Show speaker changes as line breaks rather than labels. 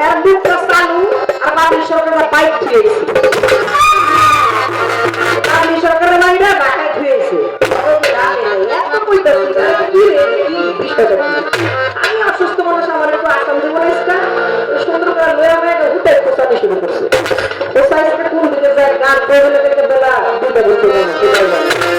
এর মুখটা চালু আর বাবলি সরকারের পাইপ খেয়েছে বাবলি সরকারের মাইরা ঢাকায় খেয়েছে আমি অসুস্থ মানুষ আমার একটু আসাম দেবো না সুন্দর করে লয়ে আমি হুটে পোষাতে শুরু করছে পোষা কোন দিকে যায় গান করে বেলা দুটা বলতে